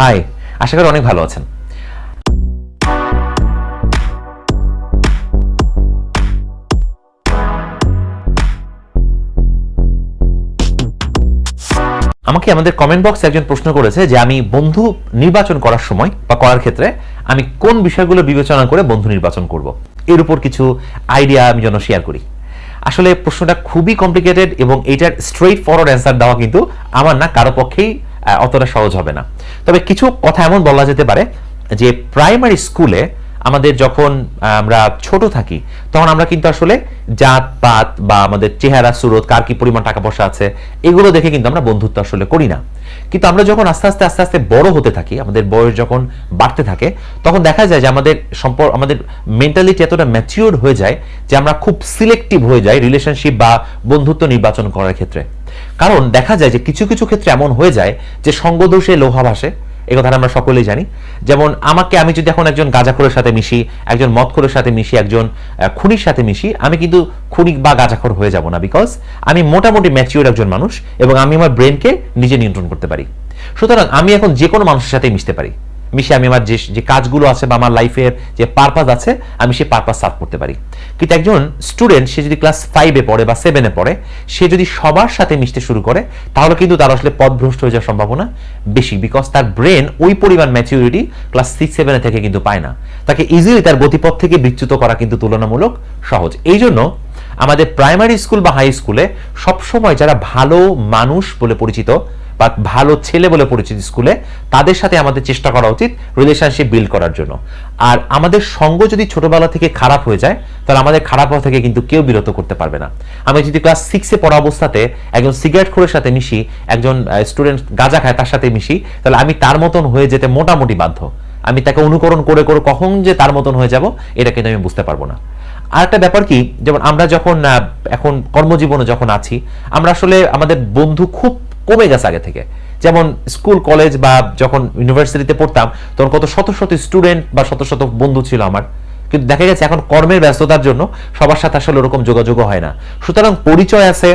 High, আশা করি অনেক ভালো আছেন। আমাকে আমাদের কমেন্ট বক্সে একজন প্রশ্ন করেছে যে আমি বন্ধু নির্বাচন করার সময় বা করার ক্ষেত্রে আমি কোন বিষয়গুলো বিবেচনা করে বন্ধু নির্বাচন করব। এর উপর কিছু আইডিয়া আমি যেন শেয়ার করি। আসলে প্রশ্নটা খুবই কমপ্লিকেটেড এবং এটার স্ট্রেইট ফরওয়ার্ড অ্যান্সার দেওয়া কিন্তু আমার না, কারও পক্ষেই অতটা সহজ হবে না। তবে কিছু কথা এমন বলা যেতে পারে যে প্রাইমারি স্কুলে আমাদের যখন আমরা ছোট থাকি, তখন আমরা কিন্তু আসলে জাত পাত বা আমাদের চেহারা, সুরত, কার কি পরিমাণ টাকা পয়সা আছে, এগুলো দেখে কিন্তু আমরা বন্ধুত্ব আসলে করি না। কিন্তু আমরা যখন আস্তে আস্তে আস্তে আস্তে বড় হতে থাকি, আমাদের বয়স যখন বাড়তে থাকে, তখন দেখা যায় যে আমাদের সম্পর্ক আমাদের মেন্টালিটি এতটা ম্যাচিওর হয়ে যায় যে আমরা খুব সিলেক্টিভ হয়ে যাই রিলেশনশিপ বা বন্ধুত্ব নির্বাচন করার ক্ষেত্রে। কারণ দেখা যায় যে কিছু কিছু ক্ষেত্রে এমন হয়ে যায় যে সঙ্গদোষে লোহা ভাসে এই কথাটা আমরা সকলেই জানি। যেমন আমাকে আমি যদি এখন একজন গাঁজাখোরের সাথে মিশি, একজন মদখোরের সাথে মিশি, একজন খুনির সাথে মিশি, আমি কিন্তু খুনি বা গাঁজাখোর হয়ে যাব না বিকজ আমি মোটামুটি ম্যাচিওর একজন মানুষ এবং আমি আমার ব্রেনকে নিজে নিয়ন্ত্রণ করতে পারি। সুতরাং আমি এখন যে কোনো মানুষের সাথে মিশতে পারি। মিশে আমি আমার যে যে কাজগুলো আছে বা আমার লাইফের যে পারপাস আছে, আমি সেই পারপাস সার্ভ করতে পারি। কিন্তু একজন স্টুডেন্ট সে যদি ক্লাস ফাইভে পড়ে বা সেভেনে পড়ে, সে যদি সবার সাথে মিশতে শুরু করে, তাহলে কিন্তু তার আসলে পথভ্রষ্ট হয়ে যাওয়ার সম্ভাবনা বেশি বিকজ তার ব্রেন ওই পরিমাণ ম্যাচিউরিটি ক্লাস সিক্স সেভেনে থেকে কিন্তু পায় না। তাকে ইজিলি তার গতিপথ থেকে বিচ্যুত করা কিন্তু তুলনামূলক সহজ। এই জন্য আমাদের প্রাইমারি স্কুল বা হাই স্কুলে সবসময় যারা ভালো মানুষ বলে পরিচিত বা ভালো ছেলে বলে পরিচিত স্কুলে, তাদের সাথে আমাদের চেষ্টা করা উচিত রিলেশনশিপ বিল্ড করার জন্য। আর আমাদের সঙ্গ যদি ছোটবেলা থেকে খারাপ হয়ে যায়, তাহলে আমাদের খারাপ হওয়া থেকে কিন্তু কেউ বিরত করতে পারবে না। আমি যদি ক্লাস সিক্সে পড়া অবস্থাতে একজন সিগারেট খোরের সাথে মিশি, একজন স্টুডেন্ট গাঁজা খায় তার সাথে মিশি, তাহলে আমি তার মতন হয়ে যেতে মোটামুটি বাধ্য। আমি তাকে অনুকরণ করে করে কখন যে তার মতন হয়ে যাব, এটা কিন্তু আমি বুঝতে পারব না। আর একটা ব্যাপার কি, যেমন আমরা যখন এখন কর্মজীবনে যখন আছি, আমরা আসলে আমাদের বন্ধু খুব কমে গেছে আগে থেকে। যেমন স্কুল, কলেজ বা যখন ইউনিভার্সিটিতে পড়তাম, তখন কত শত শত স্টুডেন্ট বা শত শত বন্ধু ছিল আমার। কিন্তু দেখা গেছে এখন কর্মের ব্যস্ততার জন্য সবার সাথে আসলে ওরকম যোগাযোগ হয় না। সুতরাং পরিচয় আছে,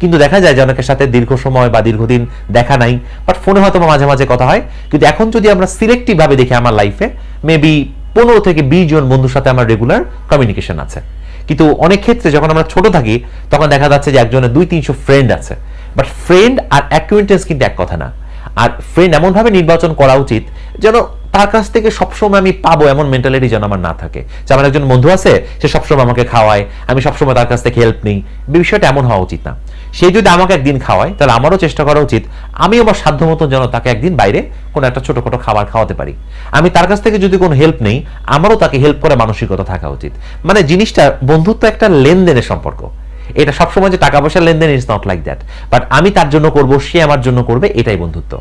কিন্তু দেখা যায় যে অনেকের সাথে দীর্ঘ সময় বা দীর্ঘদিন দেখা নাই। বাট ফোনে হয়তো মাঝে মাঝে কথা হয়। কিন্তু এখন যদি আমরা সিলেক্টিভ ভাবে দেখি আমার লাইফে মেবি পনেরো থেকে বিশ জন বন্ধুর সাথে আমার রেগুলার কমিউনিকেশন আছে। কিন্তু অনেক ক্ষেত্রে যখন আমরা ছোট থাকি, তখন দেখা যাচ্ছে যে একজনের দুই, তিনশো ফ্রেন্ড আছে। বাট ফ্রেন্ড আর অ্যাকুয়েন্টেন্স কিন্তু এক কথা না। আর ফ্রেন্ড এমনভাবে নির্বাচন করা উচিত যেন তার কাছ থেকে সবসময় আমি পাবো এমন মেন্টালিটি যেন আমার না থাকে। যে আমার একজন বন্ধু আছে, সে সবসময় আমাকে খাওয়ায়, আমি সবসময় তার কাছ থেকে হেল্প নিই। বিষয়টা এমন হওয়া উচিত না। সে যদি আমাকে একদিন খাওয়ায়, তাহলে আমারও চেষ্টা করা উচিত। আমি আমার সাধ্য মতো যেন তাকে একদিন বাইরে কোনো একটা ছোটোখাটো খাবার খাওয়াতে পারি। আমি তার কাছ থেকে যদি কোনো হেল্প নেই, আমারও তাকে হেল্প করে মানসিকতা থাকা উচিত। মানে জিনিসটা বন্ধুত্ব একটা লেনদেনের সম্পর্ক। এটা সবসময় যে টাকা পয়সার লেনদেন is not like that but আমি তার জন্য করব, সে আমার জন্য করবে, এটাই বন্ধুত্ব।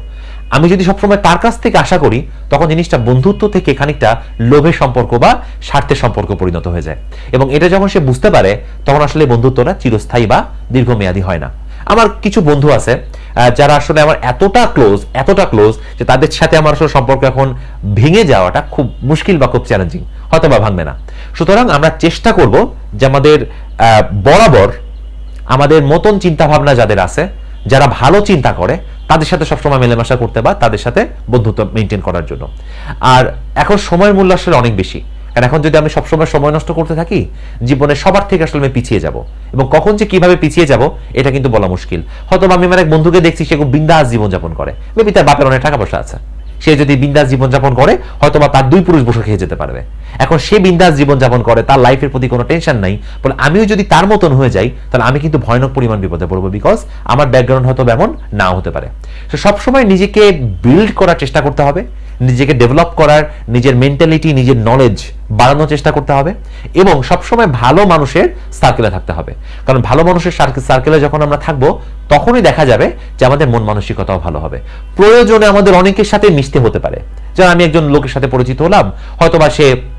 আমি যদি সবসময় তার কাছ থেকে আশা করি, তখন জিনিসটা বন্ধুত্ব থেকে খানিকটা লোভের সম্পর্ক বা স্বার্থের সম্পর্ক পরিণত হয়ে যায়। এবং এটা যখন সে বুঝতে পারে, তখন আসলে বন্ধুত্বটা চিরস্থায়ী বা দীর্ঘমেয়াদী হয় না। আমার কিছু বন্ধু আছে যারা আসলে আমার এতটা ক্লোজ এতটা ক্লোজ যে তাদের সাথে আমার আসলে সম্পর্ক এখন ভেঙে যাওয়াটা খুব মুশকিল বা খুব চ্যালেঞ্জিং হয়তো বা ভাঙবে না। সুতরাং আমরা চেষ্টা করব যে আমাদের বরাবর আমাদের মতন চিন্তা ভাবনা যাদের আছে যারা ভালো চিন্তা করে, তাদের সাথে সবসময় মেলামেশা করতে বা তাদের সাথে বন্ধুত্ব মেনটেন করার জন্য। আর এখন সময়ের মূল্য আসলে অনেক বেশি। কারণ এখন যদি আমি সবসময় সময় নষ্ট করতে থাকি, জীবনে সবার থেকে আসলে আমি পিছিয়ে যাব। এবং কখন যে কীভাবে পিছিয়ে যাব, এটা কিন্তু বলা মুশকিল। হয়তো আমি আমার এক বন্ধুকে দেখছি, সে খুব বিন্দাস জীবনযাপন করে। মেবি তার বাপের অনেক টাকা পয়সা আছে। সে যদি বিন্দাস জীবনযাপন করে হয়তো বা তার দুই পুরুষ বসে খেয়ে যেতে পারবে। এখন সে বিন্দাস জীবনযাপন করে, তার লাইফের প্রতি কোনো টেনশন নাই। বলে, আমিও যদি তার মতন হয়ে যাই, তাহলে আমি কিন্তু ভয়ানক পরিমাণ বিপদে পড়ব বিকজ আমার ব্যাকগ্রাউন্ড হয়তো এমন নাও হতে পারে। তো সবসময় নিজেকে বিল্ড করার চেষ্টা করতে হবে, নিজেকে ডেভেলপ করার, নিজের মেন্টালিটি নিজের নলেজ বাড়ানোর চেষ্টা করতে হবে এবং সবসময় ভালো মানুষের সার্কেলে থাকতে হবে। কারণ ভালো মানুষের সার্কেলে যখন আমরা থাকব, তখনই দেখা যাবে যে আমাদের মন মানসিকতাও ভালো হবে। প্রয়োজনে আমাদের অনেকের সাথে মিশতে হতে পারে। যেমন আমি একজন লোকের সাথে পরিচিত হলাম, হয়তোবা সে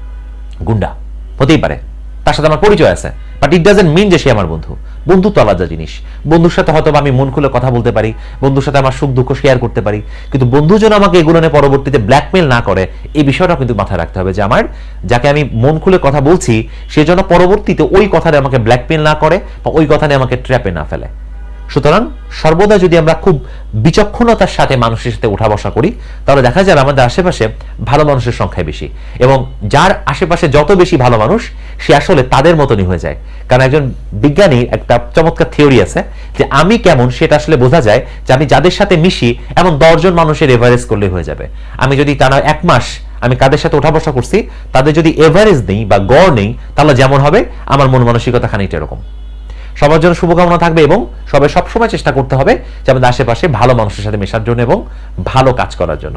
গুন্ডা। হতেই পারে। তার সাথে আমার পরিচয় আছে। বাট ইট ডাজেন্ট মিন যে সে আমার বন্ধু। বন্ধু তো আলাদা জিনিস। বন্ধুর সাথে হয়তো আমি মন খুলে কথা বলতে পারি। বন্ধুর সাথে আমার সুখ দুঃখ শেয়ার করতে পারি। কিন্তু বন্ধু যেন আমাকে এগুলো নিয়ে পরবর্তীতে ব্ল্যাকমেল না করে, এই বিষয়টা কিন্তু মাথায় রাখতে হবে যে আমার যাকে আমি মন খুলে কথা বলছি, সে যেন পরবর্তীতে ওই কথাটা আমাকে ব্ল্যাকমেল না করে বা ওই কথা নিয়ে আমাকে ট্র্যাপে না ফেলে। সুতরাং সর্বদা যদি আমরা খুব বিচক্ষণতার সাথে মানুষের সাথে উঠা বসা করি, তাহলে দেখা যাবে আমাদের আশেপাশে ভালো মানুষের সংখ্যা বেশি। এবং যার আশেপাশে যত বেশি ভালো মানুষ, সে আসলে তাদের মতনই হয়ে যায়। কারণ একজন বিজ্ঞানীর একটা চমৎকার থিওরি আছে যে আমি কেমন সেটা আসলে বোঝা যায় যে আমি যাদের সাথে মিশি, এমন দশজন মানুষের এভারেজ করলে হয়ে যাবে। আমি যদি টানা এক মাস আমি কাদের সাথে ওঠা বসা করছি, তাদের যদি এভারেজ নেই বা গড় নেই, তাহলে যেমন হবে, আমার মন মানসিকতা খানিকটা এরকম। সবার জন্য শুভকামনা থাকবে এবং সবাই সবসময় চেষ্টা করতে হবে যে আমাদের আশেপাশে ভালো মানুষের সাথে মেশার জন্য এবং ভালো কাজ করার জন্য।